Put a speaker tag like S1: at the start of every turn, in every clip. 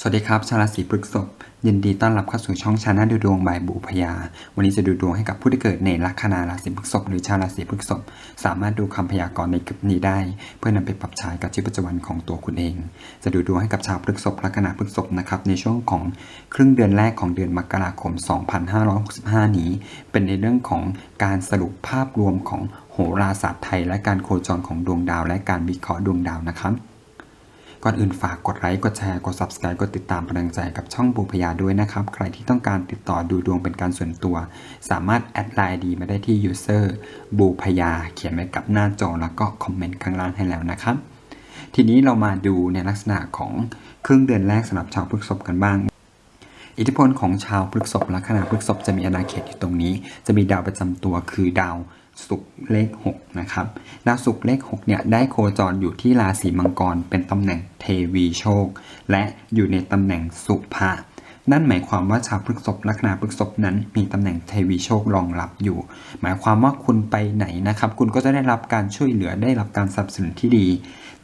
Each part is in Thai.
S1: สวัสดีครับ ชาวราศีพฤษภยินดีต้อนรับเข้าสู่ช่องชาแนลดูดวงบายบูพยา วันนี้จะดูดวงให้กับผู้ที่เกิดในลัคนาราศีพฤษภหรือชาวราศีพฤษภสามารถดูคำพยากรณ์ในคลิปนี้ได้ เพื่อนำไปปรับใช้กับชีวิตประจำวันของตัวคุณเอง จะดูดวงให้กับชาวพฤษภลัคนาพฤษภนะครับในช่วงของครึ่งเดือนแรกของเดือนมกราคม 2565 นี้ เป็นในเรื่องของการสรุปภาพรวมของโหราศาสตร์ไทย และการโคจรของดวงดาว และการวิเคราะห์ดวงดาวนะครับ ก่อนอื่นฝากกดไลค์ กดแชร์ กด Subscribe กดติดตามเป็นกำลังใจกับช่องบูพยาด้วยนะครับ ใครที่ต้องการติดต่อดูดวงเป็นการส่วนตัว สามารถแอดไลน์ดีมาได้ที่ user บูพยา เขียนไว้กับหน้าจอแล้วก็คอมเมนต์ข้างล่างให้แล้วนะครับ ทีนี้เรามาดูในลักษณะของครึ่งเดือนแรกสำหรับชาวพฤกษภกันบ้างอิทธิพลของชาวพฤกษภลัคนาพฤกษภจะมีอาณาเขตอยู่ตรงนี้ จะมีดาวประจำตัวคือดาว ศุกร์เลข6นะครับดาวศุกร์เลข6เนี่ยได้โคจรอยู่ที่ราศีมังกร เป็นตำแหน่งเทวีโชค และอยู่ในตำแหน่งสุภะนั่นหมายความว่าชาวพฤษภลัคนาพฤษภนั้นมีตำแหน่งเทวีโชครองรับอยู่ หมายความว่าคุณไปไหนนะครับ คุณก็จะได้รับการช่วยเหลือได้รับการสนับสนุนที่ดี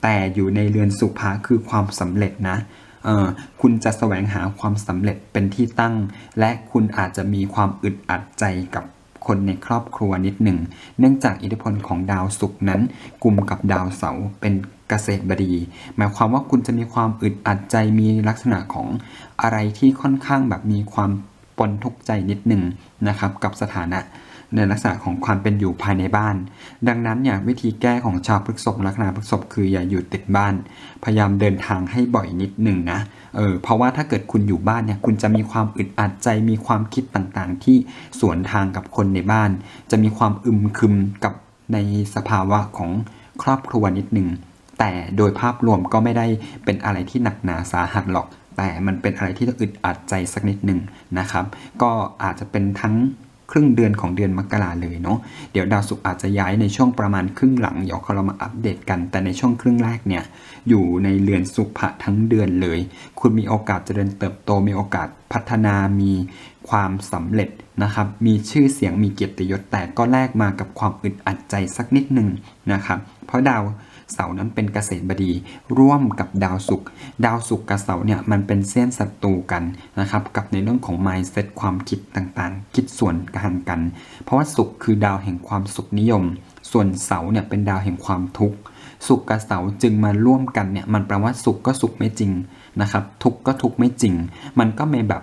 S1: แต่อยู่ในเรือนสุภะคือความสำเร็จนะเออคุณจะแสวงหาความสำเร็จเป็นที่ตั้ง และคุณอาจจะมีความอึดอัดใจกับ คนในครอบครัวนิดหนึ่ง เนื่องจากอิทธิพลของดาวศุกร์นั้นกลุ่มกับดาวเสาร์เป็นเกษตรบดี หมายความว่าคุณจะมีความอึดอัดใจมีลักษณะของอะไรที่ค่อนข้างแบบมีความปนทุกข์ใจนิดหนึ่งนะครับกับสถานะ ในลักษณะของความเป็นอยู่ภายในบ้าน ดังนั้นเนี่ยวิธีแก้ของชาวพฤษภลัคนาพฤษภคืออย่าอยู่ติดบ้าน พยายามเดินทางให้บ่อยนิดหนึ่งนะเออเพราะว่าถ้าเกิดคุณอยู่บ้านเนี่ยคุณจะมีความอึดอัดใจมีความคิดต่างๆ ที่สวนทางกับคนในบ้าน จะมีความอึมครึมกับในสภาวะของครอบครัวนิดหนึ่งแต่โดยภาพรวมก็ไม่ได้เป็นอะไรที่หนักหนาสาหัสหรอก แต่มันเป็นอะไรที่ต้องอึดอัดใจสักนิดหนึ่งนะครับ ก็อาจจะเป็นทั้ง ครึ่งเดือนของเดือนมกราเลยเนาะเดี๋ยวดาวศุกร์อาจจะย้ายในช่วงประมาณครึ่งหลังเดี๋ยวเรามาอัปเดตกัน แต่ในช่วงครึ่งแรกเนี่ยอยู่ในเรือนสุภะทั้งเดือนเลย คุณมีโอกาสเจริญเติบโตมีโอกาสพัฒนามีความสำเร็จนะครับ มีชื่อเสียงมีเกียรติยศแต่ก็แลกมากับความอึดอัดใจสักนิดหนึ่งนะครับ เพราะดาว เสานั้นเป็นเกษตรบดี ร่วมกับดาวศุกร์ดาวศุกร์กับเสาเนี่ยมันเป็นเส้นศัตรูกันนะครับกับในเรื่องของ mindset ความคิดต่างๆ คิดส่วนทางกัน เพราะว่าศุกร์คือดาวแห่งความสุขนิยม ส่วนเสาเนี่ยเป็นดาวแห่งความทุกข์สุขกับเสาจึงมาร่วมกันเนี่ยมันแปลว่าสุขก็สุขไม่จริงนะครับทุกข์ก็ทุกข์ไม่จริง มันก็ไม่แบบ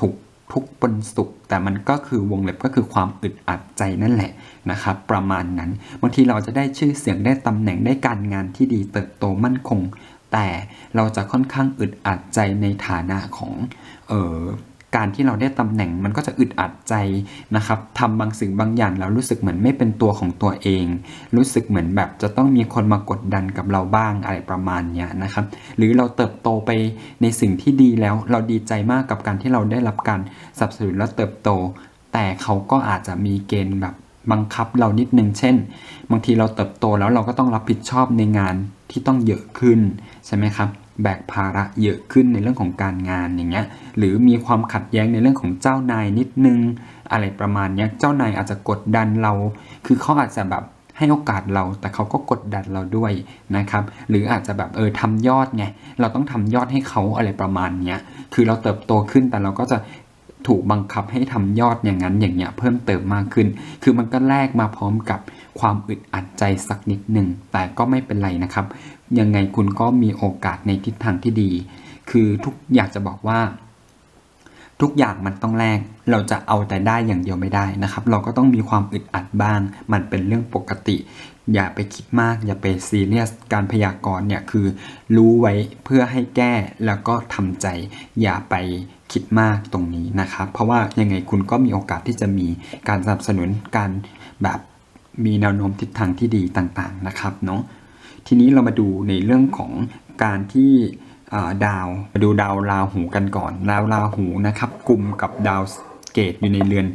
S1: ถูก ทุกข์บนสุข แต่มันก็คือวงเล็บก็คือความอึดอัดใจนั่นแหละนะครับ ประมาณนั้นบางทีเราจะได้ชื่อเสียงได้ตำแหน่งได้การงานที่ดีเติบโตมั่นคง แต่เราจะค่อนข้างอึดอัดใจในฐานะของเออ การที่เราได้ตำแหน่งมันก็จะอึดอัดใจนะครับทำบางสิ่งบางอย่างแล้วรู้สึกเหมือนไม่เป็นตัวของตัวเอง รู้สึกเหมือนแบบจะต้องมีคนมากดดันกับเราบ้างอะไรประมาณเนี้ยนะครับ หรือเราเติบโตไปในสิ่งที่ดีแล้วเราดีใจมากกับการที่เราได้รับการสนับสนุนและเติบโต แต่เขาก็อาจจะมีเกณฑ์แบบบังคับเรานิดนึง เช่น บางทีเราเติบโตแล้วเราก็ต้องรับผิดชอบในงานที่ต้องเยอะขึ้นใช่ไหมครับ แบกภาระเยอะขึ้นในเรื่องของการงานอย่างเงี้ยหรือมีความขัดแย้งในเรื่องของเจ้านายนิดนึง อะไรประมาณเนี้ยเจ้านายอาจจะกดดันเรา คือเขาอาจจะแบบให้โอกาสเราแต่เขาก็กดดันเราด้วยนะครับ หรืออาจจะแบบเออทำยอดไงเราต้องทำยอดให้เขาอะไรประมาณเนี้ยคือเราเติบโตขึ้นแต่เราก็จะถูกบังคับให้ทำยอดอย่างนั้นอย่างเงี้ยเพิ่มเติมมากขึ้น คือมันก็แลกมาพร้อมกับความอึดอัดใจสักนิดหนึ่งแต่ก็ไม่เป็นไรนะครับ ยังไงคุณก็มีโอกาสในทิศทางที่ดี คือทุกอยากจะบอกว่า ทุกอย่างมันต้องแลกเราจะเอาแต่ได้อย่างเดียวไม่ได้นะครับ เราก็ต้องมีความอึดอัดบ้าง มันเป็นเรื่องปกติ อย่าไปคิดมาก อย่าไปซีเรียสการพยากรณ์เนี่ยคือ รู้ไว้เพื่อให้แก้แล้วก็ทำใจ อย่าไปคิดมากตรงนี้นะครับ เพราะว่ายังไงคุณก็มีโอกาสที่จะมีการสนับสนุนการแบบมีแนวโน้มทิศทางที่ดีต่างๆนะครับเนาะ ทีนี้เรามาดูในเรื่องของการที่ดาวมาดูดาวราหูกันก่อนดาวราหูนะครับกลุ่มกับดาวเกตอยู่ในเรือน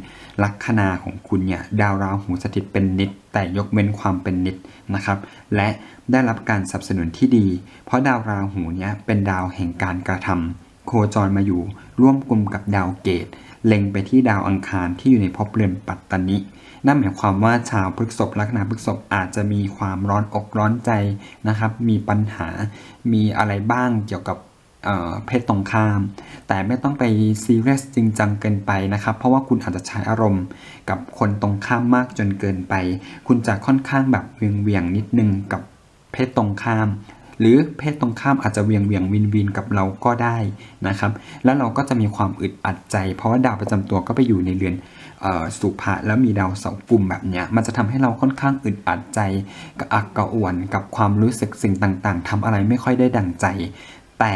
S1: ลัคนาของคุณเนี่ยดาวราหูสถิตเป็นนิด แต่ยกเว้นความเป็นนิดนะครับ และได้รับการสนับสนุนที่ดี เพราะดาวราหูเนี่ยเป็นดาวแห่งการกระทำโคจรมาอยู่ร่วมกลุ่มกับดาวเกต เล็งไปที่ดาวอังคารที่อยู่ในภพเรือนปัตตนิ นั่นหมายความว่าชาวพฤกษภลัคนาพฤกษภอาจจะมีความร้อนอกร้อนใจนะครับ มีปัญหา มีอะไรบ้างเกี่ยวกับเเพศตรงข้าม แต่ไม่ต้องไปซีเรียสจริงจังเกินไปนะครับ เพราะว่าคุณอาจจะใช้อารมณ์กับคนตรงข้ามมากจนเกินไป คุณจะค่อนข้างแบบเวียงเวียงนิดนึงกับเพศตรงข้าม หรือเพศตรงข้ามอาจจะเวียงเวียงวินวินกับเราก็ได้นะครับ แล้วเราก็จะมีความอึดอัดใจ เพราะว่าดาวประจำตัวก็ไปอยู่ในเรือน สุภะแล้วมีดาวเสาร์กลุ่มแบบเนี้ยมันจะทำให้เราค่อนข้างอึดอัดใจกระอักกระอ่วนกับความรู้สึกสิ่งต่างๆทำอะไรไม่ค่อยได้ดั่งใจ แต่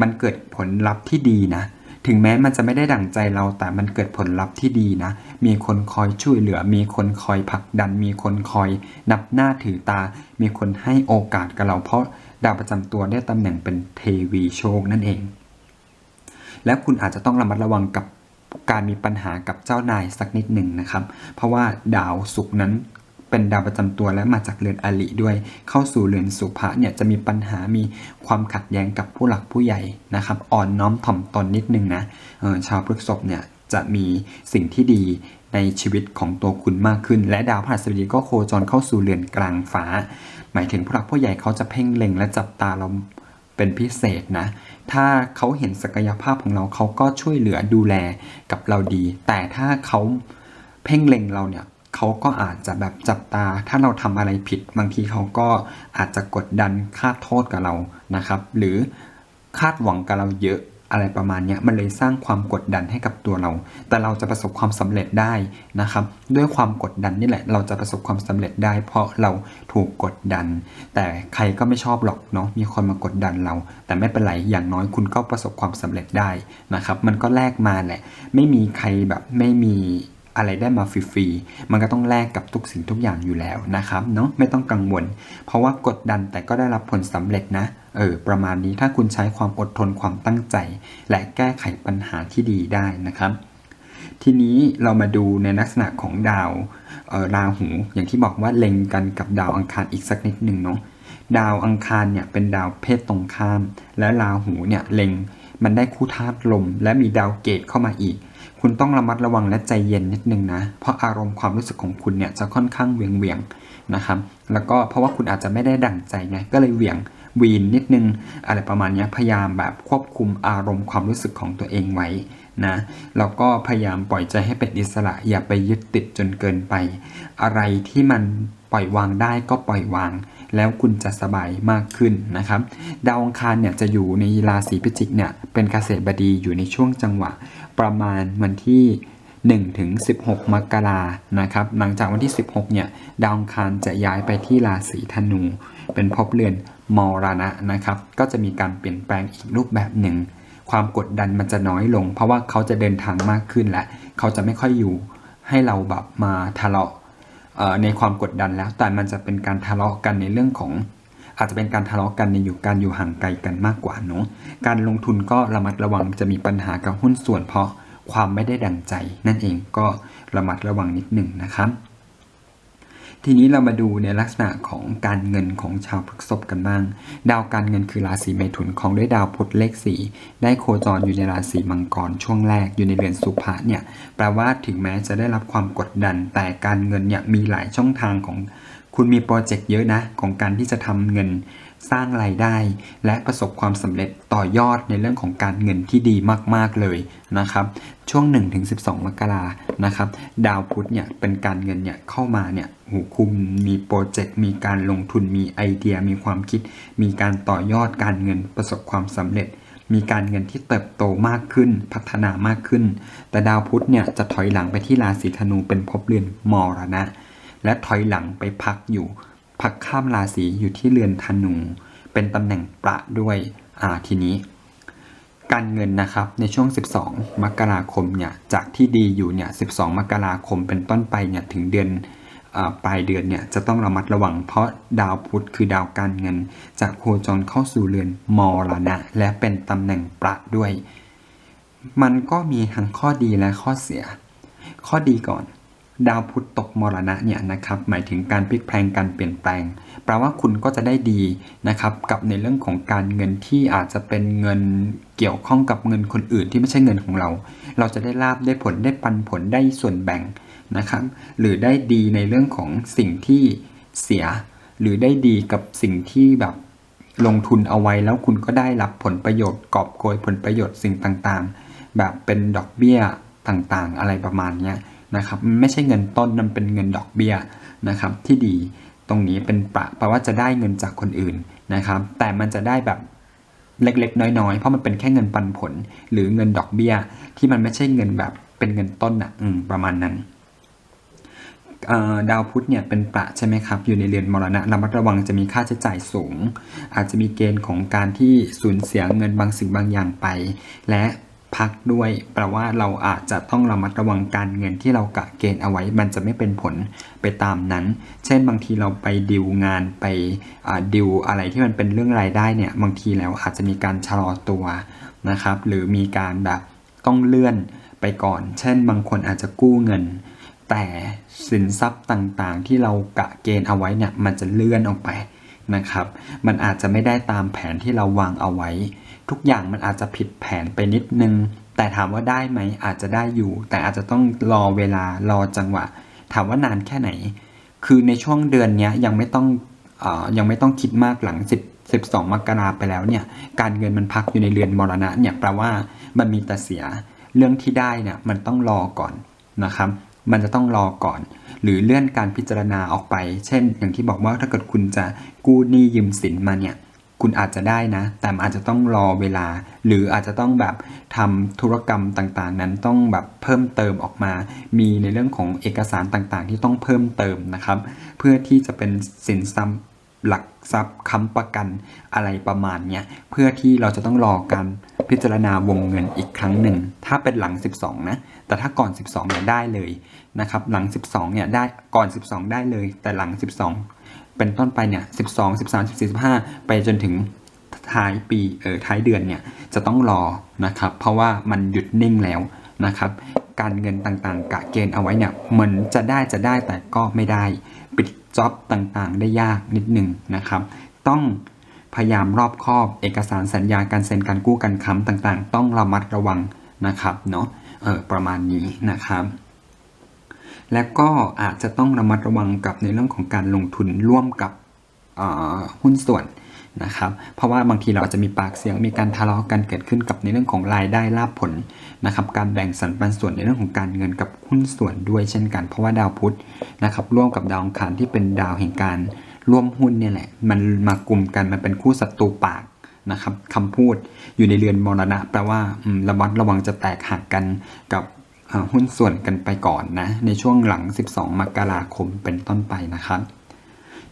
S1: มันเกิดผลลัพธ์ที่ดีนะ ถึงแม้มันจะไม่ได้ดั่งใจเราแต่มันเกิดผลลัพธ์ที่ดีนะ มีคนคอยช่วยเหลือ มีคนคอยผลักดัน มีคนคอยนับหน้าถือตา มีคนให้โอกาสกับเรา เพราะดาวประจำตัวได้ตำแหน่งเป็นเทวีโชคนั่นเอง และคุณอาจจะต้องระมัดระวังกับ การมีปัญหากับเจ้านายสักนิดหนึ่งนะครับ เพราะว่าดาวศุกร์นั้นเป็นดาวประจำตัวและมาจากเรือนอลิด้วย เข้าสู่เรือนสุภะเนี่ยจะมีปัญหามีความขัดแย้งกับผู้หลักผู้ใหญ่นะครับ อ่อนน้อมถ่อมตนนิดนึงนะออชาวพฤษภเนี่ยจะมีสิ่งที่ดีในชีวิตของตัวคุณมากขึ้น และดาวพฤหัสบดีก็โคจรเข้าสู่เรือนกลางฟ้า หมายถึงผู้หลักผู้ใหญ่เขาจะเพ่งเล็งและจับตาเราเป็นพิเศษนะ ถ้าเขาเห็นศักยภาพของเราเขาก็ช่วยเหลือดูแลกับเราดี แต่ถ้าเขาเพ่งเล็งเราเนี่ยเขาก็อาจจะแบบจับตา ถ้าเราทำอะไรผิด บางทีเขาก็อาจจะกดดันคาดโทษกับเรานะครับ หรือคาดหวังกับเราเยอะ อะไรประมาณนี้มันเลยสร้างความกดดันให้กับตัวเรา แต่เราจะประสบความสำเร็จได้นะครับ ด้วยความกดดันนี่แหละ เราจะประสบความสำเร็จได้ เพราะเราถูกกดดัน แต่ใครก็ไม่ชอบหรอกเนาะมีคนมากดดันเรา แต่ไม่เป็นไรอย่างน้อยคุณก็ประสบความสำเร็จได้นะครับ มันก็แลกมาแหละ ไม่มีใครแบบไม่มีอะไรได้มาฟรีๆ มันก็ต้องแลกกับทุกสิ่งทุกอย่างอยู่แล้วนะครับเนาะไม่ต้องกังวล เพราะว่ากดดันแต่ก็ได้รับผลสำเร็จนะ เออประมาณนี้ถ้าคุณใช้ความอดทนความตั้งใจ และแก้ไขปัญหาที่ดีได้นะครับ ทีนี้เรามาดูในลักษณะของดาวออราหู อย่างที่บอกว่าเล็งกันกับดาวอังคารอีกสักนิดหนึ่งเนาะดาวอังคารเนี่ยเป็นดาวเพศตรงข้าม และราหูเนี่ยเล็งมันได้คู่ธาตุลม และมีดาวเกตเข้ามาอีก คุณต้องระมัดระวังและใจเย็นนิดนึงนะ เพราะอารมณ์ความรู้สึกของคุณเนี่ยจะค่อนข้างเวียงเวียงนะครับ แล้วก็เพราะว่าคุณอาจจะไม่ได้ดั่งใจไงก็เลยเวียง วีนนิดนึง อะไรประมาณนี้พยายามแบบควบคุมอารมณ์ความรู้สึกของตัวเองไว้นะแล้วก็พยายามปล่อยใจให้เป็นอิสระอย่าไปยึดติดจนเกินไป อะไรที่มันปล่อยวางได้ก็ปล่อยวาง แล้วคุณจะสบายมากขึ้นนะครับดาวอังคารเนี่ยจะอยู่ในราศีพิจิกเนี่ยเป็นเกษตรบดีอยู่ในช่วงจังหวะ ประมาณวันที่1ถึง16 มกรานะครับ หลังจากวันที่ 16 เนี่ย ดาวองคารจะย้ายไปที่ราศีธนู เป็นภพเรือน มรณะนะครับ ก็จะมีการเปลี่ยนแปลงอีกรูปแบบหนึ่ง ความกดดันมันจะน้อยลง เพราะว่าเขาจะเดินทางมากขึ้นและ เขาจะไม่ค่อยอยู่ให้เราแบบมาทะเลาะในความกดดันแล้ว แต่มันจะเป็นการทะเลาะกันในเรื่องของ อาจจะเป็นการทะเลาะกันในอยู่การอยู่ห่างไกลกันมากกว่าเนาะการลงทุนก็ระมัดระวังจะมีปัญหากับหุ้นส่วนเพราะความไม่ได้ดังใจ นั่นเองก็ระมัดระวังนิดหนึ่งนะครับ ทีนี้เรามาดูในลักษณะของการเงินของชาวพฤษภกันบ้าง ดาวการเงินคือราศีเมถุนของด้วยดาวพุธเลขสีได้โคจรอยู่ในราศีมังกรช่วงแรกอยู่ในเรือนสุภะเนี่ยแปลว่าถึงแม้จะได้รับความกดดัน แต่การเงินเนี่ยมีหลายช่องทางของคุณมีโปรเจกต์เยอะนะของการที่จะทำเงิน สร้างรายได้ และประสบความสำเร็จต่อยอดในเรื่องของการเงินที่ดีมาก ๆ เลยนะครับ ช่วง 1-12 มกรานะครับ ดาวพุธเนี่ยเป็นการเงินเนี่ยเข้ามาเนี่ยหูคุมมีโปรเจกต์มีการลงทุนมีไอเดีย มีความคิด มีการต่อยอดการเงินประสบความสำเร็จ มีการเงินที่เติบโตมากขึ้น พัฒนามากขึ้น แต่ดาวพุธเนี่ยจะถอยหลังไปที่ราศีธนูเป็นภพเรือนมรณะ และถอยหลังไปพักอยู่ พักข้ามราศีอยู่ที่เรือนธนู เป็นตำแหน่งประด้วยอ่าทีนี้ การเงินนะครับในช่วง 12 มกราคมเนี่ยจากที่ดีอยู่เนี่ย 12 มกราคมเป็นต้นไปเนี่ยถึงเดือนปลายเดือนเนี่ยจะต้องระมัดระวังเพราะดาวพุธคือดาวการเงินจะโคจรเข้าสู่เรือนมรณะ และเป็นตำแหน่งประด้วย มันก็มีทั้งข้อดีและข้อเสีย ข้อดีก่อน ดาวพุธตกมรณะเนี่ยนะครับหมายถึงการพลิกแพลงการเปลี่ยนแปลงแปลว่าคุณก็จะได้ดีนะครับกับในเรื่องของการเงินที่อาจจะเป็นเงินเกี่ยวข้องกับเงินคนอื่นที่ไม่ใช่เงินของเรา เราจะได้ลาบได้ผลได้ปันผลได้ส่วนแบ่งนะครับหรือได้ดีในเรื่องของสิ่งที่เสีย หรือได้ดีกับสิ่งที่แบบลงทุนเอาไว้แล้วคุณก็ได้รับผลประโยชน์กอบโกยผลประโยชน์สิ่งต่างๆ แบบเป็นดอกเบี้ยต่างๆ อะไรประมาณเนี้ย นะครับมันไม่ใช่เงินต้นมันเป็นเงินดอกเบี้ยนะครับที่ดีตรงนี้เป็นประแปลว่าจะได้เงินจากคนอื่นนะครับแต่มันจะได้แบบเล็กๆ น้อยๆ เพราะมันเป็นแค่เงินปันผล หรือเงินดอกเบี้ย ที่มันไม่ใช่เงินแบบเป็นเงินต้นอะอืมประมาณนั้นดาวพุธเนี่ยเป็นประใช่ไหมครับ อยู่ในเรือนมรณะระมัดระวังจะมีค่าใช้จ่ายสูง อาจจะมีเกณฑ์ของการที่สูญเสียเงินบางสิ่งบางอย่างไป และ พักด้วยแปลว่าเราอาจจะต้องระมัดระวังการเงินที่เรากะเกณฑ์เอาไว้ มันจะไม่เป็นผลไปตามนั้น เช่นบางทีเราไปดิวงานไปดิวอะไรที่มันเป็นเรื่องรายได้เนี่ยบางทีแล้วอาจจะมีการชะลอตัวนะครับ หรือมีการแบบต้องเลื่อนไปก่อน เช่น บางคนอาจจะกู้เงิน แต่สินทรัพย์ต่างๆ ที่เรากะเกณฑ์เอาไว้เนี่ยมันจะเลื่อนออกไปนะครับ มันอาจจะไม่ได้ตามแผนที่เราวางเอาไว้ ทุกอย่างมันอาจจะผิดแผนไปนิดนึง แต่ถามว่าได้ไหมอาจจะได้อยู่ แต่อาจจะต้องรอเวลารอจังหวะ ถามว่านานแค่ไหน คือในช่วงเดือนนี้ยังไม่ต้องอยังไม่ต้องคิดมากหลัง 10 12 มกราไปแล้วเนี่ย การเงินมันพักอยู่ในเรือนมรณะเนี่ยแปลว่ามันมีแต่เสียเรื่องที่ได้เนี่ยมันต้องรอก่อนนะครับมันจะต้องรอก่อน หรือเลื่อนการพิจารณาออกไป เช่น อย่างที่บอกว่าถ้าเกิดคุณจะกู้หนี้ยืมสินมาเนี่ย คุณอาจจะได้นะ แต่อาจจะต้องรอเวลา หรืออาจจะต้องแบบทำธุรกรรมต่างๆ นั้นต้องแบบเพิ่มเติมออกมา มีในเรื่องของเอกสารต่างๆ ที่ต้องเพิ่มเติมนะครับ เพื่อที่จะเป็นสินทรัพย์หลักทรัพย์ค้ำประกันอะไรประมาณเนี้ยเพื่อที่เราจะต้องรอการพิจารณาวงเงินอีกครั้งหนึ่ง ถ้าเป็นหลัง 12 นะ แต่ถ้าก่อน 12เนี่ยได้เลยนะครับ หลัง 12เนี่ยได้ก่อน 12 ได้เลย แต่หลัง 12 เป็นต้นไปเนี่ย12 13 14 15ไปจนถึงท้ายปีเออท้ายเดือนเนี่ยจะต้องรอนะครับ เพราะว่ามันหยุดนิ่งแล้วนะครับ การเงินต่างๆ กะเกณฑ์เอาไว้เนี่ยเหมือนจะได้จะได้แต่ก็ไม่ได้ ปิดจ็อบต่างๆ ได้ยากนิดหนึ่งนะครับ ต้องพยายามรอบคอบเอกสารสัญญาการเซ็นการกู้การค้ำต่างๆ ต้องระมัดระวังนะครับเนาะเออประมาณนี้นะครับ และก็อาจจะต้องระมัดระวังกับในเรื่องของการลงทุนร่วมกับหุ้นส่วนนะครับ เพราะว่าบางทีเราอาจจะมีปากเสียงมีการทะเลาะกันเกิดขึ้นกับในเรื่องของรายได้ลาภผลนะครับ การแบ่งสรรปันส่วนในเรื่องของการเงินกับหุ้นส่วนด้วยเช่นกัน เพราะว่าดาวพุธนะครับร่วมกับดาวอังคารที่เป็นดาวแห่งการร่วมหุ้นเนี่ยแหละมันมากลุ่มกันมันเป็นคู่ศัตรูปากนะครับคำพูดอยู่ในเรือนมรณะแปลว่าระมัดระวังจะแตกหักกันกับ หุ้นส่วนกันไปก่อนนะในช่วงหลัง 12 มกราคมเป็นต้นไปนะครับ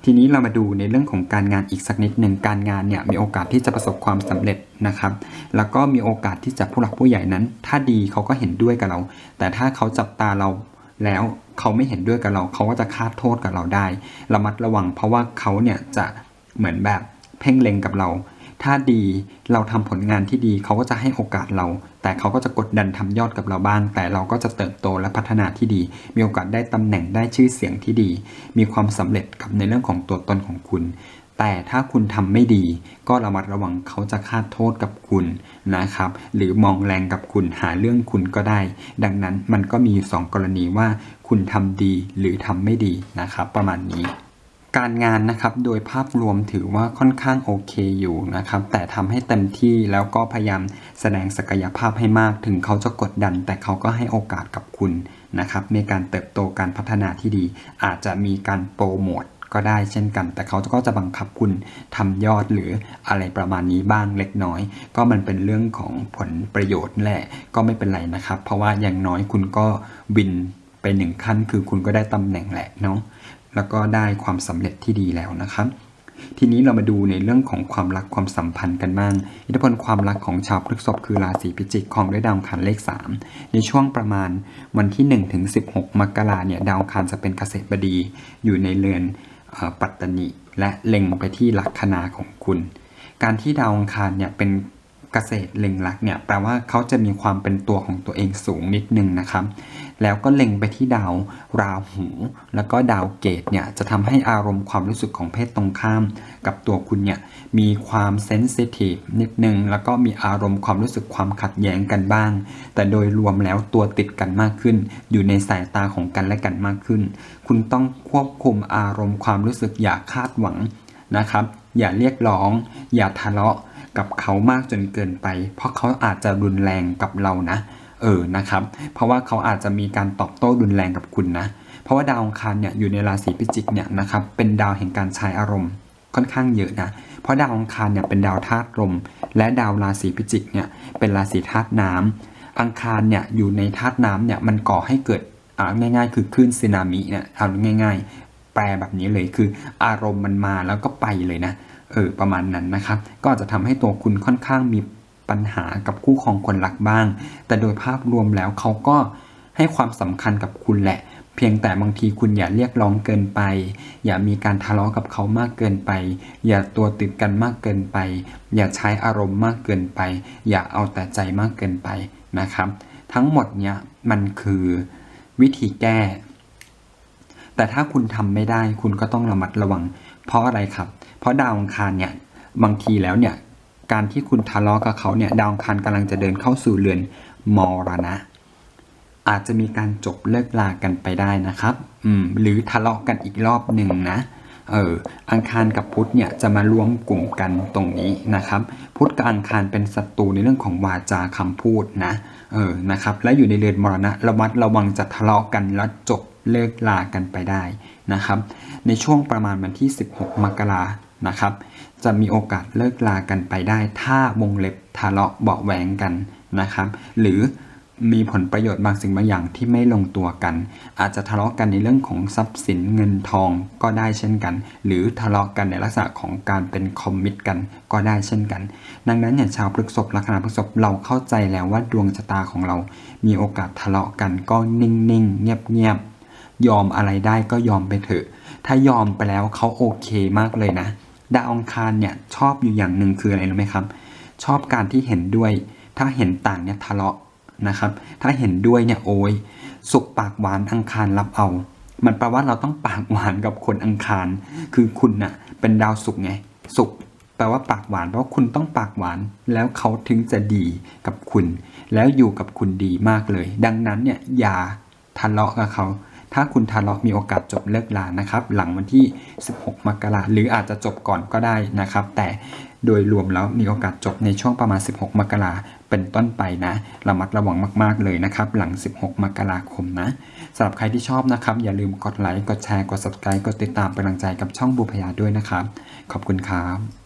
S1: ทีนี้เรามาดูในเรื่องของการงานอีกสักนิดหนึ่งการงานเนี่ยมีโอกาสที่จะประสบความสำเร็จนะครับ แล้วก็มีโอกาสที่จะผู้หลักผู้ใหญ่นั้น ถ้าดีเขาก็เห็นด้วยกับเรา แต่ถ้าเขาจับตาเราแล้วเขาไม่เห็นด้วยกับเรา เขาก็จะคาดโทษกับเราได้ ระมัดระวังเพราะว่าเขาเนี่ยจะเหมือนแบบเพ่งเล็งกับเรา ถ้าดีเราทำผลงานที่ดีเขาก็จะให้โอกาสเรา แต่เขาก็จะกดดันทำยอดกับเราบ้าง แต่เราก็จะเติบโตและพัฒนาที่ดี มีโอกาสได้ตำแหน่งได้ชื่อเสียงที่ดี มีความสำเร็จกับในเรื่องของตัวตนของคุณ แต่ถ้าคุณทำไม่ดี ก็ระมัดระวังเขาจะคาดโทษกับคุณนะครับ หรือมองแรงกับคุณหาเรื่องคุณก็ได้ ดังนั้นมันก็มีอยู่สองกรณีว่าคุณทำดีหรือทำไม่ดีนะครับ ประมาณนี้ การงานนะครับโดยภาพรวมถือว่าค่อนข้างโอเคอยู่นะครับ แต่ทำให้เต็มที่แล้วก็พยายามแสดงศักยภาพให้มากถึงเขาจะกดดัน แต่เขาก็ให้โอกาสกับคุณนะครับในการเติบโตการพัฒนาที่ดี อาจจะมีการโปรโมทก็ได้เช่นกัน แต่เขาก็จะบังคับคุณทำยอดหรืออะไรประมาณนี้บ้างเล็กน้อย ก็มันเป็นเรื่องของผลประโยชน์แหละก็ไม่เป็นไรนะครับ เพราะว่าอย่างน้อยคุณก็วินไปหนึ่งขั้นคือคุณก็ได้ตำแหน่งแหละเนาะ แล้วก็ได้ความสำเร็จที่ดีแล้วนะครับ ทีนี้เรามาดูในเรื่องของความรักความสัมพันธ์กันบ้างอิทธิพลความรักของชาวพฤษภคือราศีพิจิกของด้วยดาวอังคารเลข 3 ในช่วงประมาณวันที่1ถึง16 มกราเนี่ยดาวอังคารจะเป็นเกษตรบดี อยู่ในเรือนปัตตนิและเล็งไปที่ลัคนาของคุณ การที่ดาวอังคารเนี่ยเป็นเกษตรเล็งลักเนี่ยแปลว่าเขาจะมีความเป็นตัวของตัวเองสูงนิดนึงนะครับ แล้วก็เล็งไปที่ดาวราหู แล้วก็ดาวเกตเนี่ยจะทำให้อารมณ์ความรู้สึกของเพศตรงข้าม กับตัวคุณเนี่ยมีความเซนซิทีฟนิดนึง แล้วก็มีอารมณ์ความรู้สึกความขัดแย้งกันบ้าง แต่โดยรวมแล้วตัวติดกันมากขึ้น อยู่ในสายตาของกันและกันมากขึ้น คุณต้องควบคุมอารมณ์ความรู้สึกอย่าคาดหวังนะครับ อย่าเรียกร้อง อย่าทะเลาะกับเขามากจนเกินไป เพราะเขาอาจจะรุนแรงกับเรานะ ออนะครับ เพราะว่าเขาอาจจะมีการตอบโต้รุนแรงกับคุณนะ เพราะว่าดาวองคารเนี่ยอยู่ในราศีพิจิกเนี่ยนะครับเป็นดาวแห่งการใช้อารมณ์ค่อนข้างเยอะนะ เพราะดาวองคารเนี่ยเป็นดาวธาตุลมและดาวราศีพิจิกเนี่ยเป็นราศีธาตุน้ำอังคารเนี่ยอยู่ในธาตุน้ำเนี่ยมันก่อให้เกิดอ่าง่ายๆ คือคลื่นสึนามิเนี่ยเอาง่าย ๆ แปลแบบนี้เลยคืออารมณ์มันมาแล้วก็ไปเลยนะเออประมาณนั้นนะครับ ก็จจะทำให้ตัวคุณค่อนข้างมี ปัญหากับคู่ครองคนรักบ้าง แต่โดยภาพรวมแล้วเขาก็ให้ความสำคัญกับคุณแหละ เพียงแต่บางทีคุณอย่าเรียกร้องเกินไป อย่ามีการทะเลาะกับเขามากเกินไป อย่าตัวติดกันมากเกินไป อย่าใช้อารมณ์มากเกินไป อย่าเอาแต่ใจมากเกินไปนะครับ ทั้งหมดเนี้ยมันคือวิธีแก้ แต่ถ้าคุณทำไม่ได้คุณก็ต้องระมัดระวัง เพราะอะไรครับ เพราะดาวอังคารเนี่ยบางทีแล้วเนี่ย การที่คุณทะเลาะกับเขาเนี่ยดาวอังคารกำลังจะเดินเข้าสู่เรือนมรณะ อาจจะมีการจบเลิกลากันไปได้นะครับ อืมหรือทะเลาะกันอีกรอบหนึ่งนะเอออังคารกับพุธเนี่ยจะมารวมกลุ่มกันตรงนี้นะครับ พุธกับอังคารเป็นศัตรูในเรื่องของวาจาคำพูดนะเออนะครับ และอยู่ในเรือนมรณะระมัดระวังจะทะเลาะกันแล้วจบเลิกลากันไปได้นะครับ ในช่วงประมาณวันที่ 16 มกรานะครับ จะมีโอกาสเลิกลากันไปได้ ถ้าวงเล็บทะเลาะเบาแหวงกันนะครับ หรือมีผลประโยชน์บางสิ่งบางอย่างที่ไม่ลงตัวกัน อาจจะทะเลาะกันในเรื่องของทรัพย์สินเงินทองก็ได้เช่นกัน หรือทะเลาะกันในลักษณะของการเป็นคอมมิตกันก็ได้เช่นกัน ดังนั้นเนี่ยชาวพฤษภลัคนาพฤษภเราเข้าใจแล้วว่าดวงชะตาของเรา มีโอกาสทะเลาะกันก็นิ่งๆ เงียบๆยอมอะไรได้ก็ยอมไปเถอะ ถ้ายอมไปแล้วเขาโอเคมากเลยนะ ดาวอังคารเนี่ยชอบอยู่อย่างหนึ่งคืออะไรรู้ไหมครับ ชอบการที่เห็นด้วย ถ้าเห็นต่างเนี่ยทะเลาะนะครับ ถ้าเห็นด้วยเนี่ยโอ้ยสุกปากหวานอังคารรับเอา มันแปลว่าเราต้องปากหวานกับคนอังคาร คือคุณน่ะเป็นดาวศุกไงศุกแปลว่าปากหวานเพราะคุณต้องปากหวาน แล้วเขาถึงจะดีกับคุณ แล้วอยู่กับคุณดีมากเลย ดังนั้นเนี่ยอย่าทะเลาะกับเขา ถ้าคุณทะเลาะมีโอกาสจบเลิกลานะครับ หลังวันที่ 16 มกราหรืออาจจะจบก่อนก็ได้นะครับ แต่โดยรวมแล้วมีโอกาสจบในช่วงประมาณ 16 มกราเป็นต้นไปนะระมัดระวังมาก ๆ เลยนะครับ หลัง 16 มกราคมนะสำหรับใครที่ชอบนะครับ อย่าลืมกดไลค์กดแชร์กด subscribe กดติดตามเป็นกำลังใจกับช่องบูพยาด้วยนะครับ ขอบคุณครับ